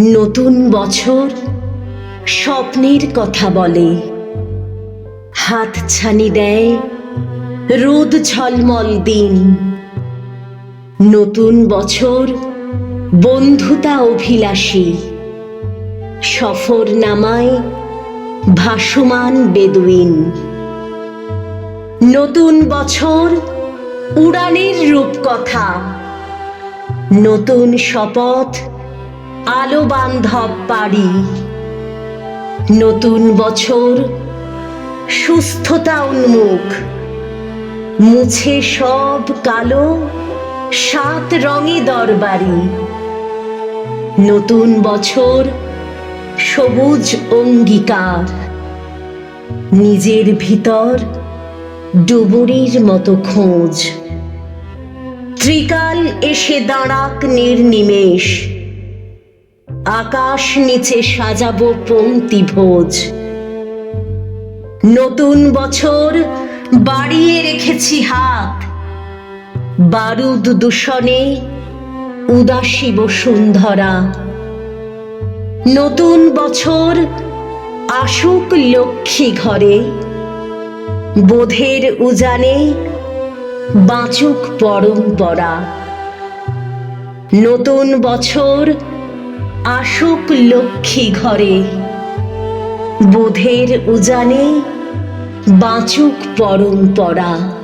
নতুন বছর স্বপ্নের কথা বলে। হাত ছানি দেয় রোদ ঝলমল দিন। নতুন বছর বন্ধুতা অভিলাষী। সফর নামায় ভাসমান বেদুইন। নতুন বছর উড়ানের রূপকথা। নতুন শপথ আলো বান্ধব পারি নতুন বছর, সুস্থতা উন্মুখ। মুছে সব কালো, সাত রঙে দরবারি। নতুন বছর, সবুজ অঙ্গীকার। নিজের ভিতর ডুবুরির মতো খোঁজ। ত্রিকাল এসে দাঁড়াক নির্নিমেষ। আকাশ নিচে সাজাবো পংক্তি ভোজ নতুন বছর বাড়িয়ে রেখেছি হাত। বারুদ দূষণে উদাসী বসুন্ধরা। নতুন বছর আসুক লক্ষ্মী ঘরে। বোধের উজানে বাঁচুক পরম্পরা। নতুন বছর আসুক লক্ষ্মী ঘরে। বোধের উজানে বাঁচুক পরম্পরা।